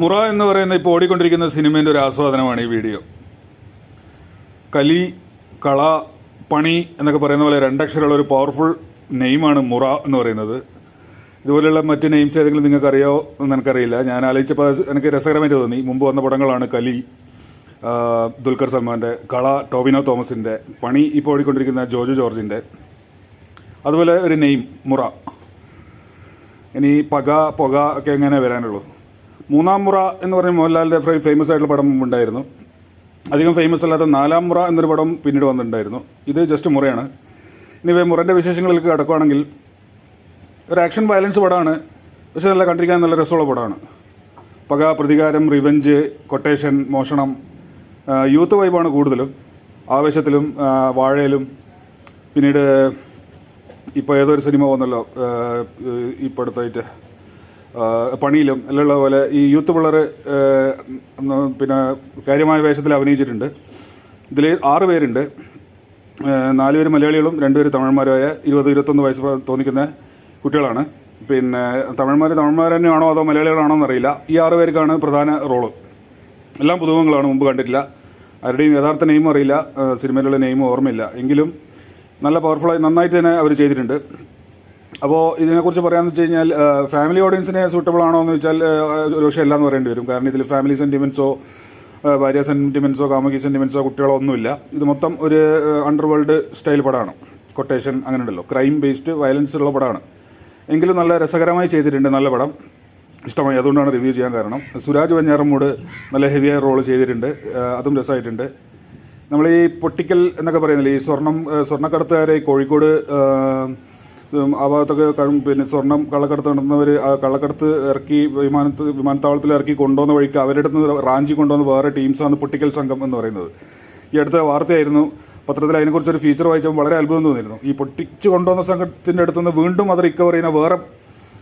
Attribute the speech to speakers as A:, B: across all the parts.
A: മുറ എന്ന് പറയുന്ന ഇപ്പോൾ ഓടിക്കൊണ്ടിരിക്കുന്ന സിനിമേന്റെ ഒരു ആസ്വാദനമാണ് ഈ വീഡിയോ. കലി കള പണി എന്നൊക്കെ പറയുന്ന പോലെ രണ്ടക്ഷരമുള്ള ഒരു പവർഫുൾ നെയിമാണ് മുറ എന്ന് പറയുന്നത്. ഇതുപോലെയുള്ള മറ്റ് നെയിംസ് ഏതെങ്കിലും നിങ്ങൾക്ക് അറിയോ എന്ന് എനിക്കറിയില്ല. ഞാൻ ആലോചിച്ചപ്പോൾ എനിക്ക് രസകരമായിട്ട് തോന്നി. മുമ്പ് വന്ന പടങ്ങളാണ് കലി ദുൽഖർ സൽമാന്റെ കള ടോവിനോ തോമസിന്റെ പണി ഇപ്പോൾ ഓടിക്കൊണ്ടിരിക്കുന്ന ജോജു ജോർജിന്റെ അതുപോലെ ഒരു നെയിം മുറ. ഇനി പക പുക ഒക്കെ എങ്ങനെ വരാനുള്ളൂ? മൂന്നാം മുറ എന്ന് പറഞ്ഞ മോഹൻലാലിന്റെ ഫേമസ് ആയിട്ടുള്ള പടം ഉണ്ടായിരുന്നു. അധികം ഫേമസ് അല്ലാത്ത നാലാം മുറ എന്നൊരു പടം പിന്നീട് വന്നിട്ടുണ്ടായിരുന്നു. ഇത് ജസ്റ്റ് മുറയാണ്. ഇനി മുറന്റെ വിശേഷങ്ങളിലേക്ക് കിടക്കുകയാണെങ്കിൽ ഒരു ആക്ഷൻ വയലൻസ് പടമാണ്. പക്ഷേ നല്ല കണ്ടിരിക്കാൻ നല്ല രസമുള്ള പടമാണ്. പക പ്രതികാരം റിവെഞ്ച് കൊട്ടേഷൻ മോഷണം യൂത്ത് വൈബാണ് കൂടുതലും. ആവേശത്തിലും വാഴയിലും. പിന്നീട് ഇപ്പോൾ ഏതൊരു സിനിമ വന്നല്ലോ ഇപ്പോഴത്തായിട്ട് പണിയിലും എല്ലാം പോലെ ഈ യൂത്ത് പിള്ളേർ പിന്നെ കാര്യമായ വേഷത്തിൽ അഭിനയിച്ചിട്ടുണ്ട്. ഇതിൽ ആറ് പേരുണ്ട്. നാലുപേർ മലയാളികളും രണ്ടുപേര് തമിഴന്മാരായ ഇരുപത് ഇരുപത്തൊന്ന് വയസ്സ് തോന്നിക്കുന്ന കുട്ടികളാണ്. പിന്നെ തമിഴന്മാർ തമിഴന്മാർ തന്നെയാണോ അതോ മലയാളികളാണോ എന്നറിയില്ല. ഈ ആറ് പേർക്കാണ് പ്രധാന റോൾ. എല്ലാം പുതുമുഖങ്ങളാണ് മുമ്പ് കണ്ടിട്ടില്ല. ആരുടെയും യഥാർത്ഥ നെയിമും അറിയില്ല. സിനിമയിലുള്ള നെയിമും ഓർമ്മയില്ല. എങ്കിലും നല്ല പവർഫുള്ളായി നന്നായിട്ട് തന്നെ അവർ ചെയ്തിട്ടുണ്ട്. അപ്പോൾ ഇതിനെക്കുറിച്ച് പറയാമെന്ന് വെച്ച് കഴിഞ്ഞാൽ ഫാമിലി ഓഡിയൻസിനെ സൂട്ടബിൾ ആണോ എന്ന് വെച്ചാൽ ഒരു പക്ഷേ എല്ലാം എന്ന് പറയേണ്ടി വരും. കാരണം ഇതിൽ ഫാമിലി സെന്റിമെന്റ്സോ ഭാര്യ സെന്റിമെന്റ്സോ കാമുകി സെന്റിമെന്റ്സോ കുട്ടികളോ ഒന്നുമില്ല ഇത് മൊത്തം ഒരു അണ്ടർവേൾഡ് സ്റ്റൈൽ പടമാണ്. കൊട്ടേഷൻ അങ്ങനെ ഉണ്ടല്ലോ. ക്രൈം ബേസ്ഡ് വയലൻസ് ഉള്ള പടമാണ്. എങ്കിലും നല്ല രസകരമായി ചെയ്തിട്ടുണ്ട് നല്ല പടം. ഇഷ്ടമായി. അതുകൊണ്ടാണ് റിവ്യൂ ചെയ്യാൻ കാരണം. സുരാജ് വഞ്ഞാറമ്മൂട് നല്ല ഹെവിയായ റോൾ ചെയ്തിട്ടുണ്ട്. അതും രസമായിട്ടുണ്ട്. നമ്മൾ ഈ പൊട്ടിക്കൽ എന്നൊക്കെ പറയുന്നില്ലേ? ഈ സ്വർണം സ്വർണക്കടത്തുകാരെ കോഴിക്കോട് ആ ഭാഗത്തൊക്കെ പിന്നെ സ്വർണം കള്ളക്കടത്ത് നടന്നവർ കള്ളക്കടത്ത് ഇറക്കി വിമാനത്ത് വിമാനത്താവളത്തിൽ ഇറക്കി കൊണ്ടുവന്ന വഴിക്ക് അവരുടെ അടുത്ത് റാഞ്ചി കൊണ്ടുവന്ന വേറെ ടീംസാണ് പൊട്ടിക്കൽ സംഘം എന്ന് പറയുന്നത്. ഈ അടുത്ത വാർത്തയായിരുന്നു പത്രത്തിൽ അതിനെക്കുറിച്ചൊരു ഫീച്ചർ വായിച്ചപ്പോൾ വളരെ അത്ഭുതം തോന്നിയിരുന്നു. ഈ പൊട്ടിച്ച് കൊണ്ടുവന്ന സംഘത്തിന്റെ അടുത്ത് നിന്ന് വീണ്ടും അത് റിക്കവർ ചെയ്യുന്ന വേറെ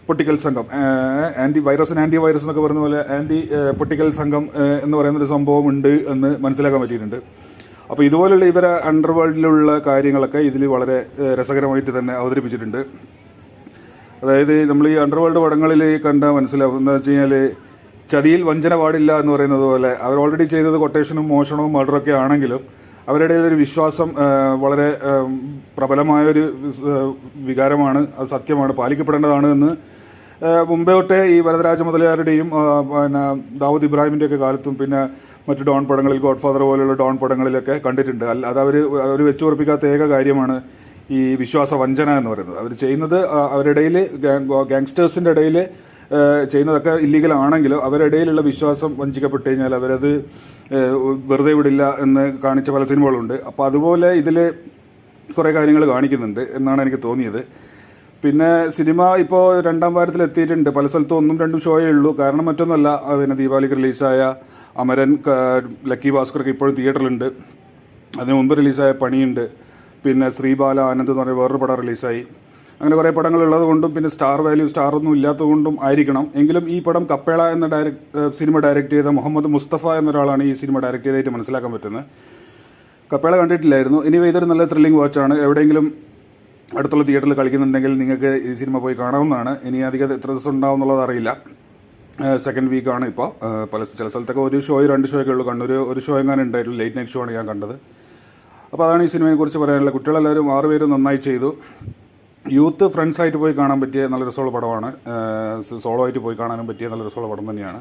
A: പൊട്ടിക്കൽ സംഘം ആന്റി വൈറസ് ആന്റി വൈറസ് എന്നൊക്കെ പറയുന്ന പോലെ ആന്റി പൊട്ടിക്കൽ സംഘം എന്ന് പറയുന്നൊരു സംഭവം ഉണ്ട് എന്ന് മനസ്സിലാക്കാൻ പറ്റിയിട്ടുണ്ട്. അപ്പോൾ ഇതുപോലുള്ള ഇവരെ അണ്ടർവേൾഡിലുള്ള കാര്യങ്ങളൊക്കെ ഇതിൽ വളരെ രസകരമായിട്ട് തന്നെ അവതരിപ്പിച്ചിട്ടുണ്ട്. അതായത് നമ്മൾ ഈ അണ്ടർവേൾഡ് പടങ്ങളിൽ കണ്ട മനസ്സിലാവും. എന്താ വെച്ച് കഴിഞ്ഞാൽ ചതിയിൽ വഞ്ചന പാടില്ല എന്ന് പറയുന്നത് പോലെ അവർ ഓൾറെഡി ചെയ്തത് കൊട്ടേഷനും മോഷണവും മർഡറൊക്കെ ആണെങ്കിലും അവരുടെ ഒരു വിശ്വാസം വളരെ പ്രബലമായൊരു വികാരമാണ് അത് സത്യമാണ് പാലിക്കപ്പെടേണ്ടതാണ് എന്ന് ആ, മുമ്പേ തൊട്ടേ ഈ വരദരാജ മുതലയാരുടെയും പിന്നെ ദാവൂദ് ഇബ്രാഹിമിന്റെ ഒക്കെ കാലത്തും പിന്നെ മറ്റു ഡോൺ പടങ്ങളിൽ ഗോഡ് ഫാദർ പോലെയുള്ള ഡോൺ പടങ്ങളിലൊക്കെ കണ്ടിട്ടുണ്ട്. അല്ല അത് അവർ വെച്ചുറപ്പിക്കാത്ത ഏക കാര്യമാണ് ഈ വിശ്വാസ വഞ്ചന എന്ന് പറയുന്നത്. അവർ ചെയ്യുന്നത് അവരിടയിൽ ഗാങ്സ്റ്റേഴ്സിന്റെ ഇടയിൽ ചെയ്യുന്നതൊക്കെ ഇല്ലീഗൽ ആണെങ്കിലും അവരുടെ ഇടയിലുള്ള വിശ്വാസം വഞ്ചിക്കപ്പെട്ട് കഴിഞ്ഞാൽ അവരത് വെറുതെ വിടില്ല എന്ന് കാണിച്ച പല സിനിമകളുണ്ട്. അപ്പോൾ അതുപോലെ ഇതിൽ കുറേ കാര്യങ്ങൾ കാണിക്കുന്നുണ്ട് എന്നാണ് എനിക്ക് തോന്നിയത്. പിന്നെ സിനിമ ഇപ്പോൾ രണ്ടാം വാരത്തിൽ എത്തിയിട്ടുണ്ട്. പല സ്ഥലത്തും ഒന്നും രണ്ടും ഷോയേ ഉള്ളൂ. കാരണം മറ്റൊന്നല്ല പിന്നെ ദീപാവലിക്ക് റിലീസായ അമരൻ ലക്കി ഭാസ്കർക്ക് ഇപ്പോഴും തിയേറ്ററിലുണ്ട് അതിന് മുമ്പ് റിലീസായ പണിയുണ്ട്. പിന്നെ ശ്രീബാല ആനന്ദ് എന്ന് പറഞ്ഞ വേറൊരു പടം റിലീസായി അങ്ങനെ കുറേ പടങ്ങൾ ഉള്ളത് കൊണ്ടും പിന്നെ സ്റ്റാർ വാല്യൂ സ്റ്റാർ ഒന്നും ഇല്ലാത്തതുകൊണ്ടും ആയിരിക്കണം. എങ്കിലും ഈ പടം കപ്പേള എന്ന ഡയറക്ട് സിനിമ ഡയറക്റ്റ് ചെയ്ത മുഹമ്മദ് മുസ്തഫ എന്നൊരാളാണ് ഈ സിനിമ ഡയറക്റ്റ് ചെയ്തായിട്ട് മനസ്സിലാക്കാൻ പറ്റുന്നത്. കപ്പേള കണ്ടിട്ടില്ലായിരുന്നു. ഇനി ഇതൊരു നല്ല ത്രില്ലിംഗ് വാച്ചാണ് എവിടെയെങ്കിലും അടുത്തുള്ള തിയേറ്ററിൽ കളിക്കുന്നുണ്ടെങ്കിൽ നിങ്ങൾക്ക് ഈ സിനിമ പോയി കാണാവുന്നതാണ്. ഇനി അധികം എത്ര ദിവസം ഉണ്ടാവും എന്നുള്ളത് അറിയില്ല. സെക്കൻഡ് വീക്കാണ് ഇപ്പോൾ പല ചില സ്ഥലത്തൊക്കെ ഒരു ഷോയോ രണ്ട് ഷോയൊക്കെ ഉള്ളൂ. കണ്ണൂർ ഒരു ഷോ എങ്ങാനും ഉണ്ടായിട്ടുള്ളൂ ലേറ്റ് നൈറ്റ് ഷോ ആണ് ഞാൻ കണ്ടത്. അപ്പോൾ അതാണ് ഈ സിനിമയെക്കുറിച്ച് പറയാനുള്ളത്. കുട്ടികളെല്ലാവരും ആറ് പേരും നന്നായി ചെയ്തു. യൂത്ത് ഫ്രണ്ട്സ് ആയിട്ട് പോയി കാണാൻ പറ്റിയ നല്ല രസമുള്ള പടമാണ്. സോളോ ആയിട്ട് പോയി കാണാനും പറ്റിയ നല്ല രസമുള്ള പടം തന്നെയാണ്.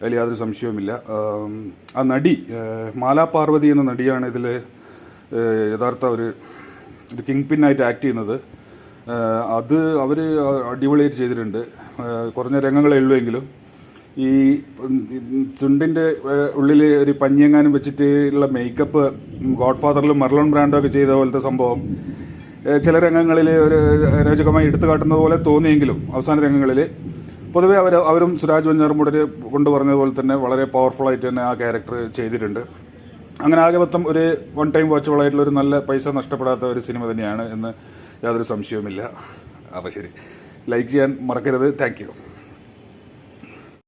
A: അതിൽ യാതൊരു സംശയവുമില്ല. ആ നടി മാലാ പാർവതി എന്ന നടിയാണ് ഇതിൽ യഥാർത്ഥ ഒരു ഒരു കിങ് പിന്നായിട്ട് ആക്ട് ചെയ്യുന്നത്. അത് അവർ അടിപൊളിയായിട്ട് ചെയ്തിട്ടുണ്ട്. കുറഞ്ഞ രംഗങ്ങളേ ഉള്ളൂ എങ്കിലും ഈ ചുണ്ടിന്റെ ഉള്ളിൽ ഒരു പഞ്ഞിയെങ്ങാനും വെച്ചിട്ട് ഉള്ള മേക്കപ്പ് ഗോഡ് ഫാദറിലും മർലോൺ ബ്രാൻഡോ ഒക്കെ ചെയ്ത പോലത്തെ സംഭവം ചില രംഗങ്ങളിൽ ഒരു രോചകമായി എടുത്തു കാട്ടുന്നത് പോലെ തോന്നിയെങ്കിലും അവസാന രംഗങ്ങളിൽ പൊതുവെ അവർ അവരും സുരാജ് വഞ്ഞാറും കൂടെ കൊണ്ടുപറഞ്ഞതുപോലെ തന്നെ വളരെ പവർഫുൾ ആയിട്ട് തന്നെ ആ ക്യാരക്ടർ ചെയ്തിട്ടുണ്ട്. അങ്ങനെ ആകെ മൊത്തം ഒരു വൺ ടൈം വാച്ചബിൾ ആയിട്ടുള്ള ഒരു നല്ല പൈസ നഷ്ടപ്പെടാത്ത ഒരു സിനിമ തന്നെയാണ് എന്ന് യാതൊരു സംശയവുമില്ല. അപ്പോൾ ശരി. ലൈക്ക് ചെയ്യാൻ മറക്കരുത്. താങ്ക്